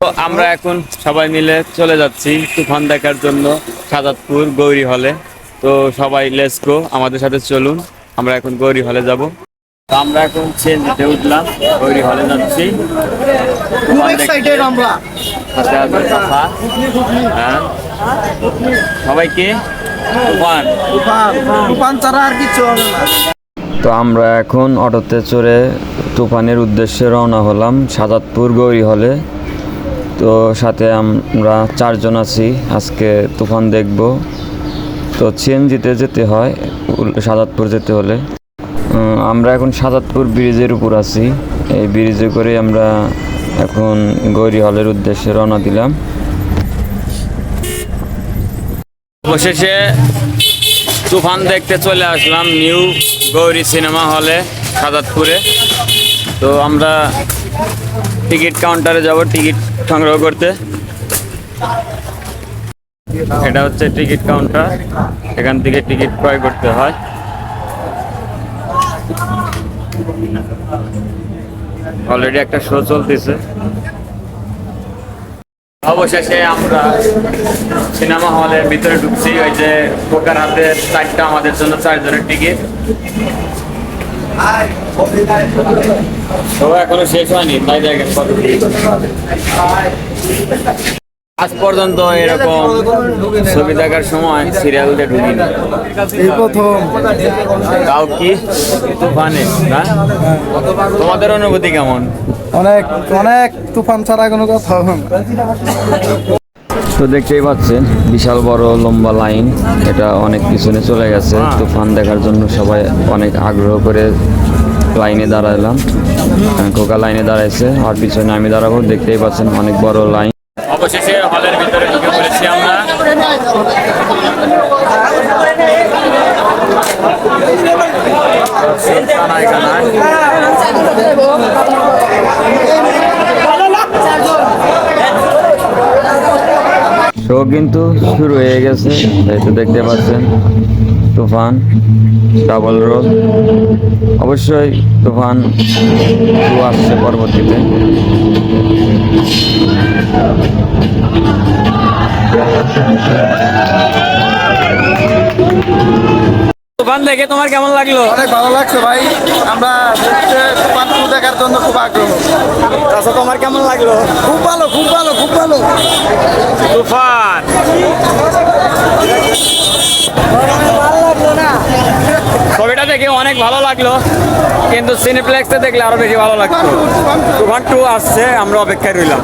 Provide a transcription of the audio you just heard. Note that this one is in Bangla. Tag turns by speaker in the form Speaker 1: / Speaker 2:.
Speaker 1: তো আমরা এখন সবাই মিলে চলে যাচ্ছি তুফান দেখার জন্য সাজাদপুর গৌরী হলে। তো সবাই লেসকো আমাদের সাথে চলুন আমরা এখন গৌরী হলে যাব। তো আমরা এখন চেঞ্জে উঠলাম গৌরী হলে যাচ্ছি। হ্যাঁ। সবাইকে তো আমরা এখন অটোতে চড়ে তুফানের উদ্দেশ্যে রওনা হলাম সাজাদপুর গৌরী হলে। তো সাথে আমরা চারজন আছি। আজকে তুফান দেখব। তো সিএনজিতে যেতে হয় সাজাদপুর যেতে হলে। আমরা এখন সাজাদপুর ব্রিজের উপর আছি। এই ব্রিজে করে আমরা এখন গৌরী হলের উদ্দেশ্যে রওনা দিলাম। অবশেষে তুফান দেখতে চলে আসলাম নিউ গৌরী সিনেমা হলে সাজাদপুরে। তো আমরা টিকিট কাউন্টারে যাব। টিকিট সংগ্রহ করতে। এটা হচ্ছে টিকিট কাউন্টার। এখান থেকে টিকিট ক্রয় করতে হয়। অলরেডি একটা শো চলতেছে। অবশেষে আমরা সিনেমা হলের ভিতরে ঢুকছি। ওই যে পোকার হাতে চারটা আমাদের জন্য চারজনের টিকিট। তো এখনও শেষ হয়নি তাই দেখেন কত আজ পর্যন্ত এরকম ছবি দেখার সময় সিরিয়াল দিয়ে ঢুকিনি।
Speaker 2: এই প্রথম।
Speaker 1: তাও কি তুফানে না? তোমাদের অনুভূতি কেমন?
Speaker 2: অনেক অনেক তুফান ছাড়া কোনো কথা
Speaker 1: তো দেখতেই পাচ্ছেন বিশাল বড় লম্বা লাইন। এটা অনেক পিছনে চলে গেছে। তুফান দেখার জন্য সবাই অনেক আগ্রহ করে লাইনে দাঁড়ালাম কোকা লাইনে দাঁড়াইছে আর পিছনে আমি দাঁড়াবো। দেখতেই পাচ্ছেন অনেক বড় লাইন। অবশেষে হলের ভিতরে ঢুকে পড়েছি আমরা। কানায় কানায় শো কিন্তু শুরু হয়ে গেছে তো দেখতে পাচ্ছেন। Toofan double role. অবশ্যই তুফান টু আসছে পরবর্তীতে। তুফান দেখে তোমার কেমন লাগল?
Speaker 2: অনেক ভালো লাগছে ভাই। আমরা দেখতে তুফান দেখার জন্য খুব আগ্রহ।
Speaker 1: আচ্ছা তোমার কেমন লাগল?
Speaker 2: খুব ভালো খুব ভালো। খুব ভালো।
Speaker 1: তুফান। ছবিটা দেখে অনেক ভালো লাগল কিন্তু সিনেপ্লেক্সে দেখলে আরও বেশি ভালো লাগতো। তুফান টু আসছে আমরা অপেক্ষায় রইলাম।